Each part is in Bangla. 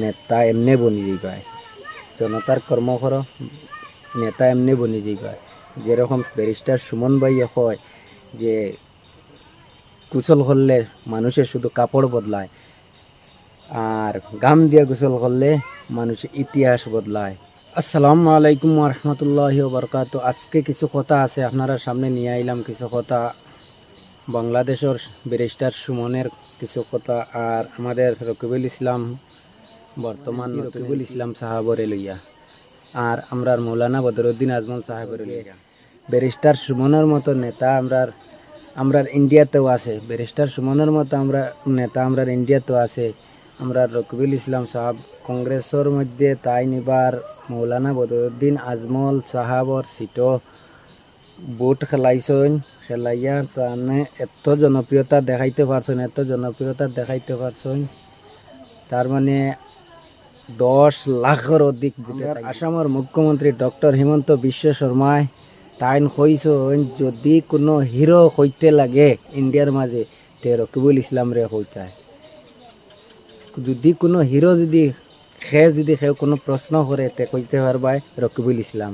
নেতা এমনি বনি যাইবাই জনতার কর্ম করো নেতা এমনি বনি যাইবাই যেরকম ব্যারিস্টার সুমন ভাই হয় যে কুশল করলে মানুষের শুধু কাপড় বদলায় আর গাম দিয়ে গোসল করলে মানুষের ইতিহাস বদলায়। আসসালামু আলাইকুম রহমতুল্লাহ বরকাত। আজকে কিছু কথা আছে, আপনারা সামনে নিয়ে আইলাম কিছু কথা। বাংলাদেশের ব্যারিস্টার সুমনের কিছু কথা আর আমাদের রকিবুল ইসলাম বর্তমান রকিবুল ইসলাম সাহাবরে লইয়া। আর আমরার মৌলানা বদরুদ্দিন আজমল সাহেবের লইয়া। ব্যারিস্টার সুমনের মতো নেতা আমরার আমরার ইন্ডিয়াতেও আছে। ব্যারিস্টার সুমনের মতো আমরা নেতা আমরার ইন্ডিয়াতেও আছে। আমরা রকিবুল ইসলাম সাহাব কংগ্রেসের মধ্যে তাই নিবার মৌলানা বদরুদ্দিন আজমল সাহাবর সিটো বুট খেলাইছেন খেলাইয়া তানে এত জনপ্রিয়তা দেখাইতে পারছেন এত জনপ্রিয়তা দেখাইতে পারছেন। তার মানে দশ লাখের অধিক ভোটার আসামের মুখ্যমন্ত্রী ডক্টর হিমন্ত বিশ্ব শর্মায় তাইন কইছেন যদি কোনো হিরো হইতে লাগে ইন্ডিয়ার মাঝে তে রকিবুল ইসলাম রে হইতায় যদি কোনো হিরো যদি সে যদি সে কোনো প্রশ্ন করে তে কইতে পারবায় রকিবুল ইসলাম।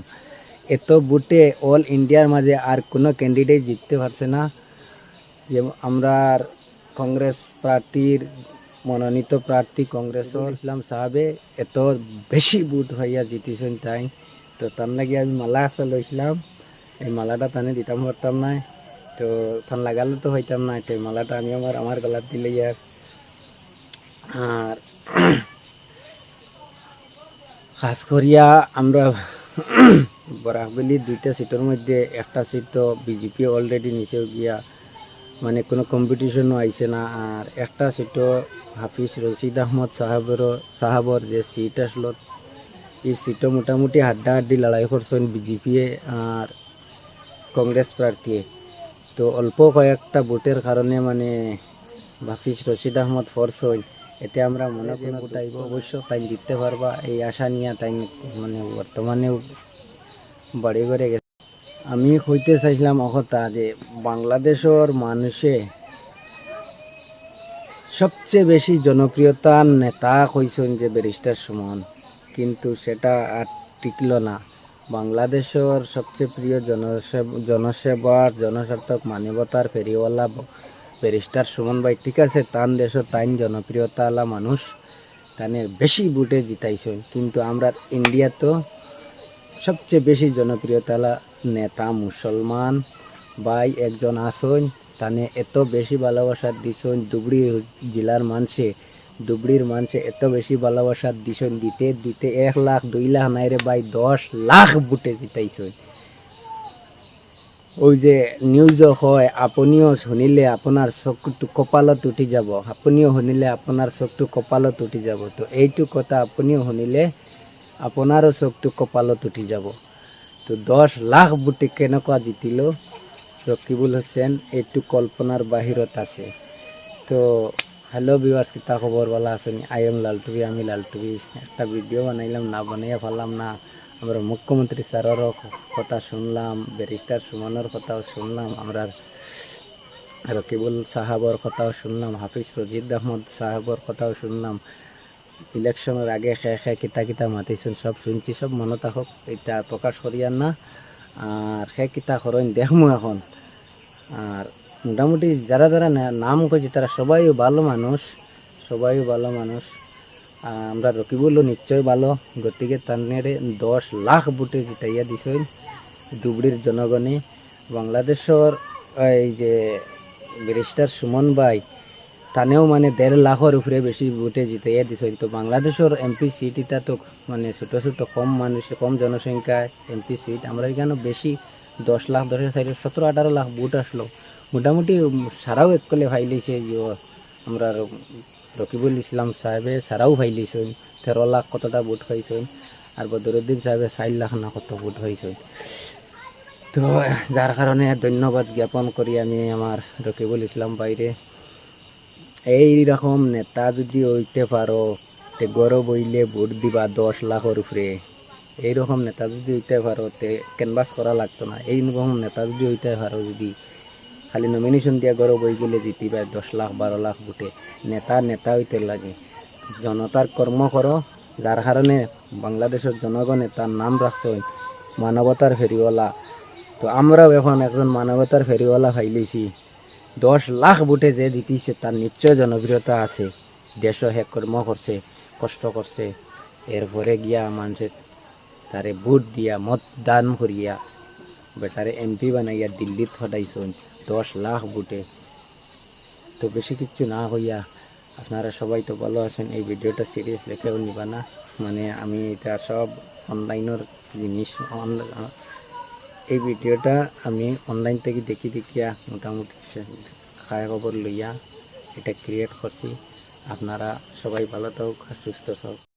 এত বুটে অল ইন্ডিয়ার মাঝে আর কোনো ক্যান্ডিডেট জিততে পারছে না। যেমন আমরা কংগ্রেস পার্টির মনোনীত প্রার্থী কংগ্রেসর ইসলাম সাহাবে এত বেশি বুট হইয়া জিতিছেন তাই। তো তার লাগে আমি মালা আসা লইছিলাম এই মালাটা তানে দিতাম পারতাম না তো তান লাগালে তো হইতাম না তো মালাটা আমি আমার আমার গলাত দিলে ইয়ার আর খাস করিয়া আমরা বরাকবেলি দুইটা সিটের মধ্যে একটা সিট তো বিজেপি অলরেডি নিচে গিয়া মানে কোনো কম্পিটিশনও আইছে না। আর একটা সিটও হাফিজ রশিদ আহমদ সাহাবেরও, সাহাবর যে সিট আসলো, এই সিটও মোটামুটি হাড্ডাহাড্ডি লড়াই করছেন বিজেপিয়ে আর কংগ্রেস প্রার্থী তো অল্প কয়েকটা ভোটের কারণে মানে হাফিজ রশিদ আহমদ ফোর্স হই এতে আমরা মনে করি ভোট আইব অবশ্য তাই জিততে পারবা, এই আশা নিয়ে তাই মানে বর্তমানেও বাড়ি করে গেছে। আমি কইতে চাইছিলাম অকথা যে বাংলাদেশের মানুষে সবচেয়ে বেশি জনপ্রিয়তার নেতা কইছেন যে ব্যারিস্টার সুমন। কিন্তু সেটা আর টিকল না। বাংলাদেশের সবচেয়ে প্রিয় জনসেব, জনসেবার জনস্বার্থক মানবতার ফেরিওয়ালা ব্যারিস্টার সুমন ভাই ঠিক আছে, তান দেশের তাইন জনপ্রিয়তাওয়ালা মানুষ তানে বেশি বুটে জিতাইছেন। কিন্তু আমরা ইন্ডিয়া তো সবচেয়ে বেশি জনপ্রিয়তালা নেতা মুসলমান। ভাই একজন আসন তানে এত বেশি ভালোবাসা দিছন ধুবড়ি জেলার মানুষে ধুবড়ির মানুষে এত বেশি ভালোবাসা দিছন দিতে দিতে এক লাখ, দুই লাখ, নাই রে ভাই, দশ লাখ বুটে জিতাইছন ওই যে নিউজ হয়, আপনিও শুনিলে আপনার চকুটো কপালত উঠি যাব। আপনিও শুনিলে আপোনাৰ চকুটো কপালত উঠি যাব। তো এইটো কথা আপনিও শুনিলে আপোনাৰো চকুটো কপালত উঠি যাব। তো দহ লাখ বুটি কেনেকুৱা জিতিল, ৰকিবুল হোসেন, এইটো কল্পনাৰ বাহিৰত আছে। তো হ্যালো ভিউয়ার্স কিতা খবর বলা আছেন আই এম লালটুবি, আমি লালটুবি। একটা ভিডিও বানাইলাম, না বানাইয়া ফেললাম না আমরা মুখ্যমন্ত্রী স্যারেরও কথা শুনলাম ব্যারিস্টার সুমনের কথাও শুনলাম আমরা রকিবুল সাহাবর কথাও শুনলাম, হাফিজ রজিদ আহমদ সাহাবর কথাও শুনলাম। ইলেকশনের আগে খে খে কিতা কিতা মাতিছেন সব শুনছি, সব মনে থাকক এটা প্রকাশ করিয়ার না। আর খে কিতা করেন, দেখমু এখন। আর মোটামুটি যারা যারা নাম কইছে, তারা সবাই ভালো মানুষ সবাই ভালো মানুষ। আমরা রকিবুলও নিশ্চয় ভালো। গতিকে তানেরে দশ লাখ বুটে জিতাইয়া দিছেন ধুবড়ির জনগণে। বাংলাদেশের এই যে ব্যারিস্টার সুমন ভাই তানেও মানে দেড় লাখের উপরে বেশি ভোটে জিতাইয়া দিছেন তো বাংলাদেশের এমপি সিট এটা তো মানে ছোটো ছোটো, কম মানুষ, কম জনসংখ্যা এমপি সিট আমরা এখানে বেশি দশ লাখ, দশ সাইড সতেরো, আঠারো লাখ ভোট আসলো। মোটামুটি সারাও একলে ফাইলিছে আমরা রকিবুল ইসলাম সাহেবে সারাও ফাইলিছেন। তেরো লাখ কতটা ভোট পাইছেন আর বদরুদ্দিন সাহেবে চার লাখ না কত ভোট হয়েছেন তো যার কারণে ধন্যবাদ জ্ঞাপন করি আমি আমার রকিবুল ইসলাম বাইরে এই রকম নেতা যদি হইতে পারো, তে গরব হইলে ভোট দিবা দশ লাখের উপরে। এইরকম নেতা যদি হইতে পারো, তে ক্যানভাস করা লাগতো না। এইরকম নেতা যদি হইতে পারো, যদি খালি নমিনেশন দিয়া গরব হয়ে গেলে জিতিবা দশ লাখ, বারো লাখ ভোটে। নেতা নেতা হইতে লাগে। জনতার কর্ম করো, যার কারণে বাংলাদেশের জনগণে তার নাম রাখছে মানবতার ফেরিওয়ালা। তো আমরাও এখন একজন মানবতার ফেরিওয়ালা ফাইলেছি। দশ লাখ বুটে যে দিতেছে তার নিশ্চয় জনপ্রিয়তা আছে। দেশও হে কর্ম করছে কষ্ট করছে এরপরে গিয়া মানুষের তারে ভোট দিয়া, মতদান করিয়া। বেটারে এমপি বানাইয়া দিল্লিত হটাইছন দশ লাখ বুটে তো বেশি কিচ্ছু না হইয়া আপনারা সবাই তো ভালো আছেন, এই ভিডিওটা সিরিয়াস লেখেও নিবা না। মানে আমি এটা সব অনলাইনের জিনিস এই ভিডিওটা আমি অনলাইন থেকে দেখি দেখিয়া মোটামুটি খায় খবর লইয়া এটা ক্রিয়েট করছি। আপনারা সবাই ভালো থাকুক আর সুস্থ থাকুক।